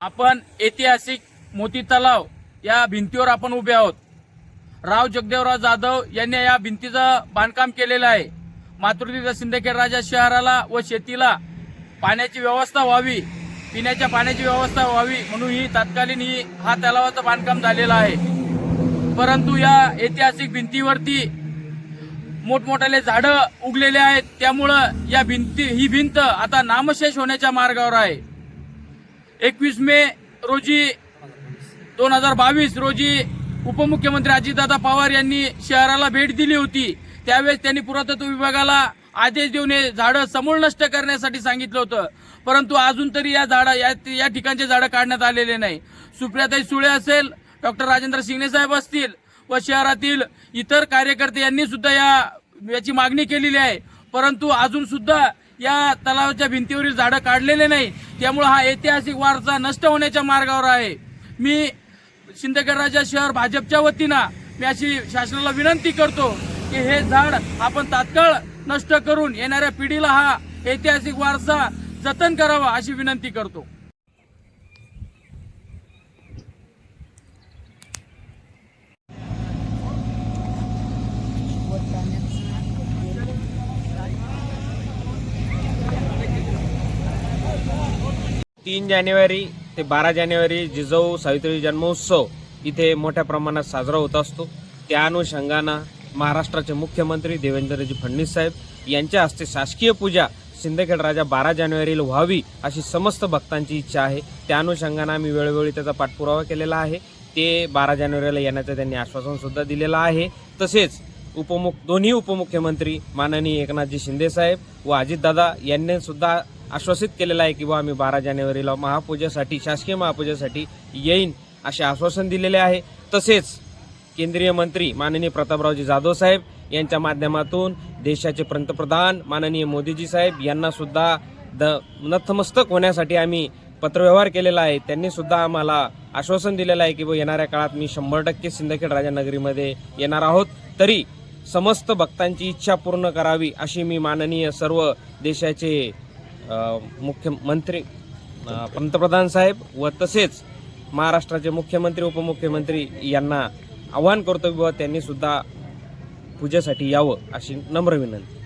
आपण ऐतिहासिक मोती तलाव या भिंतीवर आपण उभे आहोत. राव जगदेवराव जाधव यांनी या भिंतीचं बांधकाम केलेलं आहे. मातृतीचा सिंदखेड राजा शहराला व शेतीला पाण्याची व्यवस्था व्हावी पिण्याच्या पाण्याची व्यवस्था व्हावी म्हणून ही तत्कालीन ही हा तलावाचं बांधकाम झालेलं आहे. परंतु या ऐतिहासिक भिंतीवरती मोठमोठाले झाडं उगलेले आहेत. त्यामुळं या भिंती ही भिंत आता नामशेष होण्याच्या मार्गावर आहे. एकवीस मे रोजी दोन हजार बावीस रोजी उपमुख्यमंत्री अजितदादा पवार यांनी शहराला भेट दिली होती. त्यावेळेस त्यांनी पुरातत्व विभागाला आदेश देऊन हे झाडं समूळ नष्ट करण्यासाठी सांगितलं होतं. परंतु अजून तरी या झाडं या या ठिकाणचे झाडं काढण्यात आलेले नाही. सुप्रियाताई सुळे असेल डॉक्टर राजेंद्र शिंगणे साहेब असतील व शहरातील इतर कार्यकर्ते यांनी सुद्धा या याची मागणी केलेली आहे. परंतु अजून सुद्धा या तलावाच्या भिंतीवरील झाडं काढलेले नाही. त्यामुळे हा ऐतिहासिक वारसा नष्ट होण्याच्या मार्गावर आहे. मी शिंदेगडराजा शहर भाजपच्या वतीनं मी अशी शासनाला विनंती करतो की हे झाड आपण तात्काळ नष्ट करून येणाऱ्या पिढीला हा ऐतिहासिक वारसा जतन करावा अशी विनंती करतो. तीन जानेवारी ते बारा जानेवारी जिजाऊ सावित्री जन्मोत्सव इथे मोठ्या प्रमाणात साजरा होत असतो. त्या अनुषंगानं महाराष्ट्राचे मुख्यमंत्री देवेंद्रजी फडणवीस साहेब यांच्या हस्ते शासकीय पूजा सिंदखेड राजा बारा जानेवारीला व्हावी अशी समस्त भक्तांची इच्छा आहे. त्या अनुषंगानं आम्ही वेळोवेळी त्याचा पाठपुरावा केलेला आहे. ते बारा जानेवारीला येण्याचं त्यांनी आश्वासनसुद्धा दिलेलं आहे. तसेच उपमुख दोन्ही उपमुख्यमंत्री माननीय एकनाथजी शिंदे साहेब व अजितदादा यांनीसुद्धा आश्वासित केलेलं आहे की बा आम्ही बारा जानेवारीला महापूजेसाठी शासकीय महापूजेसाठी येईन असे आश्वासन दिलेले आहे. तसेच केंद्रीय मंत्री माननीय प्रतापरावजी जाधव साहेब यांच्या माध्यमातून देशाचे पंतप्रधान माननीय मोदीजी साहेब यांनासुद्धा द नतमस्तक होण्यासाठी आम्ही पत्रव्यवहार केलेला आहे. त्यांनीसुद्धा आम्हाला आश्वासन दिलेलं आहे की बा येणाऱ्या काळात मी शंभर टक्के सिंदखेड राजानगरीमध्ये येणार आहोत. तरी समस्त भक्तांची इच्छा पूर्ण करावी अशी मी माननीय सर्व देशाचे मुख्यमंत्री पंतप्रधान साहेब व तसेच महाराष्ट्राचे मुख्यमंत्री उपमुख्यमंत्री यांना आवाहन करतो की त्यांनीसुद्धा पूजेसाठी यावं अशी नम्र विनंती.